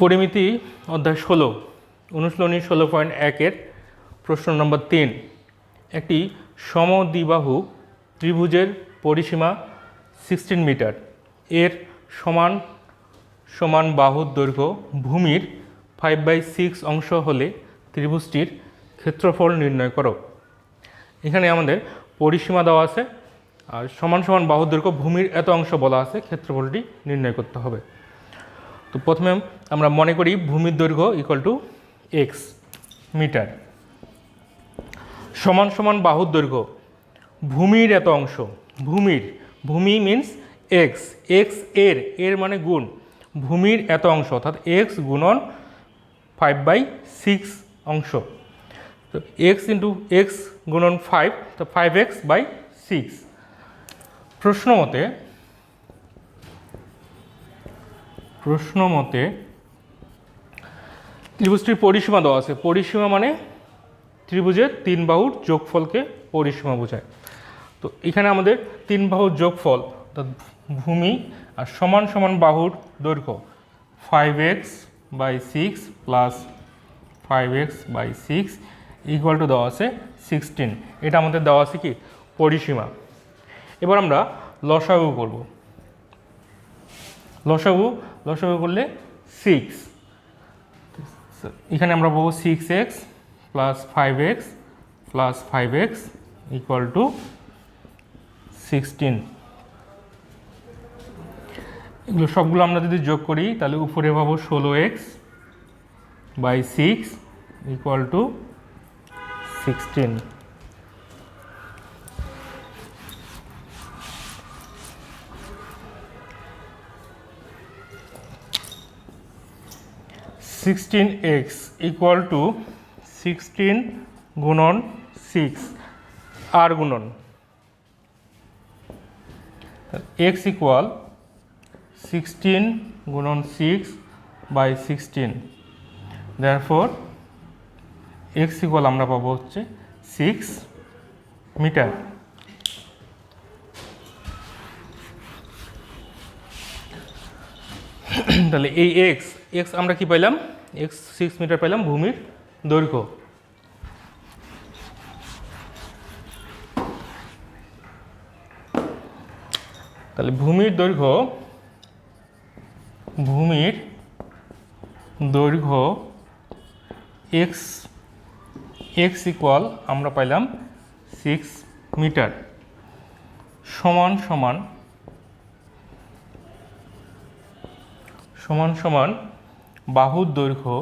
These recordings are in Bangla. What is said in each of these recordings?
পরিমিতি অধ্যায় ষোলো, অনুশীলনী ষোলো পয়েন্ট একের প্রশ্ন নম্বর তিন। একটি সমদ্বিবাহু ত্রিভুজের পরিসীমা সিক্সটিন মিটার। এর সমান সমান বাহুর দৈর্ঘ্য ভূমির ফাইভ বাই সিক্স অংশ হলে ত্রিভুজটির ক্ষেত্রফল নির্ণয় করো। এখানে আমাদের পরিসীমা দেওয়া আছে আর সমান সমান বাহুর দৈর্ঘ্য ভূমির এত অংশ বলা আছে, ক্ষেত্রফলটি নির্ণয় করতে হবে। তো প্রথমে আমরা মনে করি ভূমির দৈর্ঘ্য ইকুয়াল টু এক্স মিটার সমান সমান বাহুর দৈর্ঘ্য, ভূমির এত অংশ, ভূমির, ভূমি মিন্স এক্স এক্সের এর মানে গুণ, ভূমির এত অংশ, অর্থাৎ এক্স গুণন ফাইভ বাই সিক্স অংশ। তো এক্স ইন্টু এক্স গুণন ফাইভ তো ফাইভ এক্স বাই সিক্স প্রশ্ন মতে প্রশ্ন মতে ত্রিভুজটির পরিসীমা দেওয়া আছে। পরিসীমা মানে ত্রিভুজের তিন বাহুর যোগফলকে পরিসীমা বোঝায়। তো এখানে আমাদের তিন বাহুর যোগফল অর্থাৎ ভূমি আর সমান সমান বাহুর দৈর্ঘ্য five X by six plus five X by six equal to দেওয়া আছে সিক্সটিন এটা আমাদের দেওয়া আছে কি? পরিসীমা। এবার আমরা লসাগু করব। লসাগু লসাগু করলে সিক্স এখানে আমরা পাবো six X plus five X plus five X equal to sixteen এগুলো সবগুলো আমরা যদি যোগ করি, তাহলে উপরে পাবো ষোলো X by six equal to sixteen sixteen X equal to sixteen গুণন সিক্স আর গুণন। এক্স ইকুয়াল সিক্সটিন গুণন six by sixteen therefore X equal আমরা পাবো হচ্ছে সিক্স মিটার তাহলে এই এক্স এক্স আমরা কি পাইলাম? এক্স সিক্স মিটার পাইলাম ভূমির দৈর্ঘ্য তাহলে ভূমির দৈর্ঘ্য ভূমির দৈর্ঘ্য এক্স এক্স ইকুয়াল আমরা পাইলাম সিক্স মিটার সমান সমান সমান সমান বাহুর দৈর্ঘ্য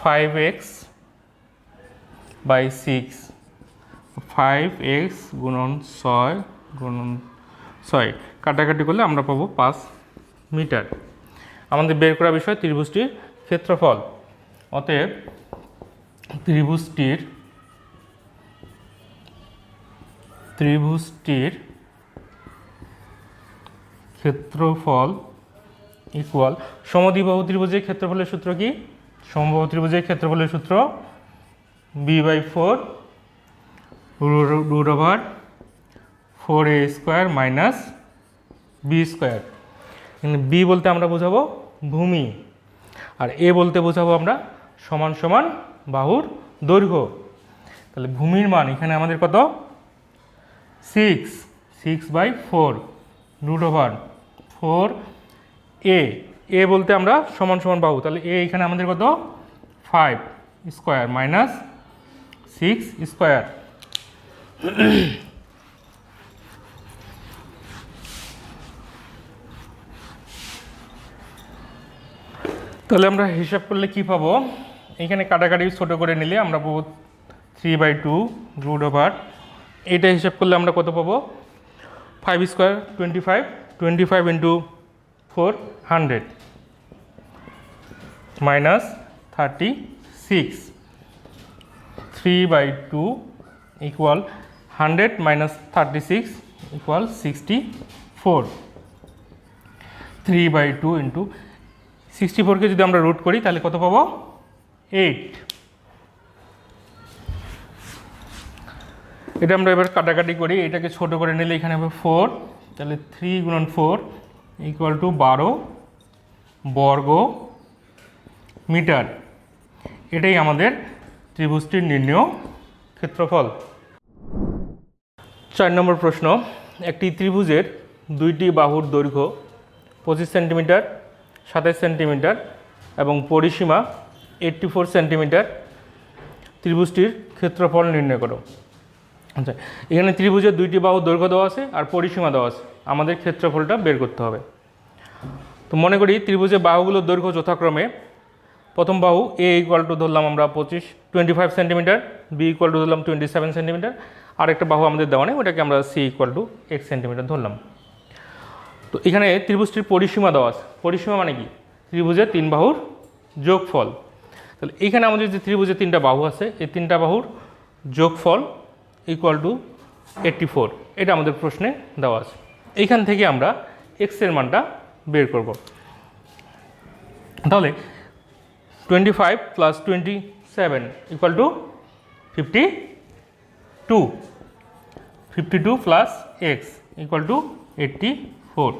five X by six five X গুণন ছয় গুণন ছয়। কাটাকাটি করলে আমরা পাবো পাঁচ মিটার। আমাদের বের করা বিষয় ত্রিভুজটির ক্ষেত্রফল। অতএব ত্রিভুজটির ত্রিভুজটির ক্ষেত্রফল ইকুয়াল সমদ্বিবাহু ত্রিভুজের ক্ষেত্রফলের সূত্র কি? সমবাহু ত্রিভুজের ক্ষেত্রফলের সূত্র B by four root over four A square minus B square B বলতে আমরা বোঝাবো ভূমি। আর এ বলতে বোঝাবো আমরা সমান সমান বাহুর দৈর্ঘ্য। তাহলে ভূমির মান এখানে আমাদের কত? Six six by four root over four A. A বলতে আমরা সমান সমান বাহু তাহলে এ এখানে আমাদের কত? Five square minus six square. তাহলে আমরা হিসাব করলে কি পাবো? এখানে কাটাকাটি ছোট করে নিলে আমরা পাবো three by two root over. এটা হিসাব করলে আমরা কত পাবো? Five square twenty five twenty five into four hundred minus thirty six three by two equal hundred minus thirty six equal sixty four three by two into sixty ফোরকে যদি আমরা রুট করি, তাহলে কত পাবো? এইট এটা আমরা এবার কাটাকাটি করি। এটাকে ছোট করে নিলে এখানে হবে ফোর তাহলে থ্রি গুণন ফোর ইকুয়াল টু বারো বর্গ মিটার। এটাই আমাদের ত্রিভুজটির নির্ণয় ক্ষেত্রফল। চার নম্বর প্রশ্ন, একটি ত্রিভুজের দুইটি বাহুর দৈর্ঘ্য পঁচিশ সেন্টিমিটার সাতাশ সেন্টিমিটার এবং পরিসীমা এইট্টি ফোর সেন্টিমিটার। ত্রিভুজটির ক্ষেত্রফল নির্ণয় করো। আচ্ছা এখানে ত্রিভুজের দুইটি বাহু দৈর্ঘ্য দেওয়া আছে আর পরিসীমা দেওয়া আছে। আমাদের ক্ষেত্রফলটা বের করতে হবে। তো মনে করি ত্রিভুজের বাহুগুলোর দৈর্ঘ্য যথাক্রমে, প্রথম বাহু এ ইকুয়াল টু ধরলাম আমরা পঁচিশ twenty five centimetre B equal to ধরলাম টোয়েন্টি সেভেন সেন্টিমিটার আর একটা বাহু আমাদের দেওয়া নেই, ওটাকে আমরা C equal to X centimetre ধরলাম। তো এখানে ত্রিভুজটির পরিসীমা দেওয়া আছে। পরিসীমা মানে কি? ত্রিভুজের তিন বাহুর যোগফল। তাহলে এখানে আমাদের যে ত্রিভুজের তিনটা বাহু আছে, এই তিনটা বাহুর যোগফল ইকুয়াল টু এইট্টি ফোর এটা আমাদের প্রশ্নে দেওয়া আছে। এইখান থেকে আমরা এক্সের মানটা বের করব। তাহলে twenty five plus twenty seven equal to fifty two fifty two plus X equal to eighty four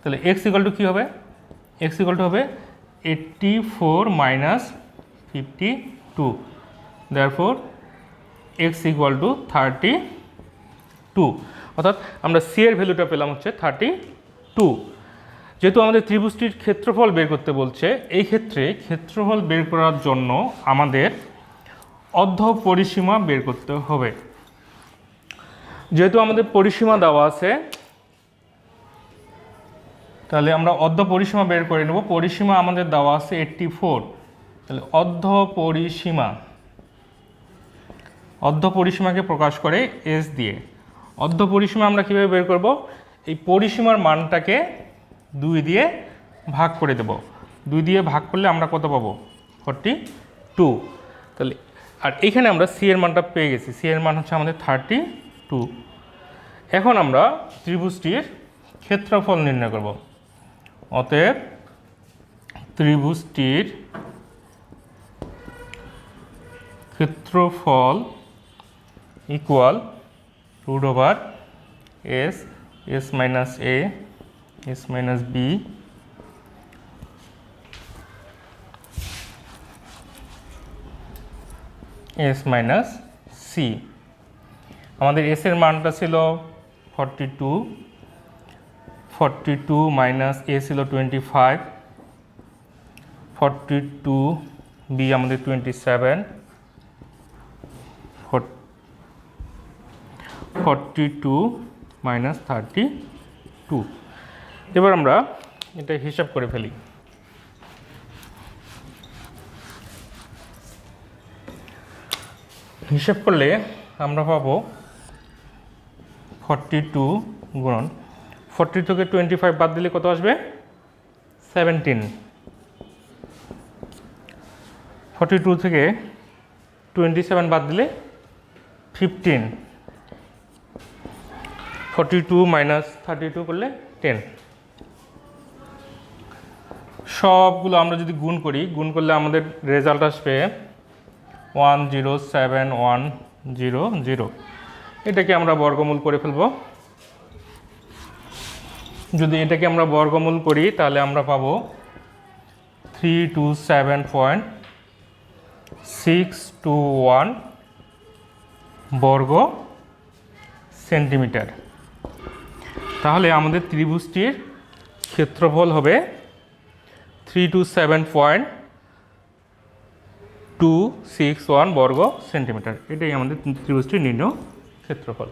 তাহলে এক্স ইকুয়াল টু কী হবে? এক্স ইকুয়াল টু হবে eighty four minus fifty two therefore X equal to thirty two অর্থাৎ আমরা সি এর ভ্যালুটা পেলাম হচ্ছে থার্টি টু যেহেতু আমাদের ত্রিভুজটির ক্ষেত্রফল বের করতে বলছে, এই ক্ষেত্রে ক্ষেত্রফল বের করার জন্য আমাদের অর্ধ পরিসীমা বের করতে হবে। যেহেতু আমাদের পরিসীমা দেওয়া আছে, তাহলে আমরা অর্ধ পরিসীমা বের করে নেব। পরিসীমা আমাদের দেওয়া আছে এইট্টি ফোর তাহলে অর্ধ পরিসীমা অর্ধ পরিসীমাকে প্রকাশ করে এস দিয়ে। অর্ধ পরিসীমা আমরা কীভাবে বের করব? এই পরিসীমার মানটাকে দুই দিয়ে ভাগ করে দেব। দুই দিয়ে ভাগ করলে আমরা কত পাবো? ফর্টি টু তাহলে, আর এইখানে আমরা সি এর মানটা পেয়ে গেছি। সি এর মান হচ্ছে আমাদের থার্টি টু এখন আমরা ত্রিভুজটির ক্ষেত্রফল নির্ণয় করব। অতএব, ত্রিভুজটির ক্ষেত্রফল equal root over S S minus A S minus B S minus C আমাদের এস এর মানটা ছিল forty two forty two minus A ছিল twenty five forty two B আমাদের twenty seven forty two minus thirty two এবার আমরা এটা হিসাব করে ফেলি। হিসাব করলে আমরা পাবো ফর্টি টু গুণন। ফর্টি থেকে টোয়েন্টি ফাইভ বাদ দিলে কত আসবে? সেভেন্টিন ফর্টি টু থেকে টোয়েন্টি সেভেন বাদ দিলে fifteen forty two minus thirty two করলে টেন সবগুলো আমরা যদি গুণ করি, গুণ করলে আমাদের রেজাল্ট আসবে one zero seven one zero zero এটাকে আমরা বর্গমূল করে ফেলব। যদি এটাকে আমরা বর্গমূল করি, তাহলে আমরা পাবো three two seven point six two one বর্গ সেন্টিমিটার। তাহলে আমাদের ত্রিভুজটির ক্ষেত্রফল হবে three two seven point two six one বর্গ সেন্টিমিটার এটাই আমাদের ত্রিভুজটির নির্ণয় ক্ষেত্রফল।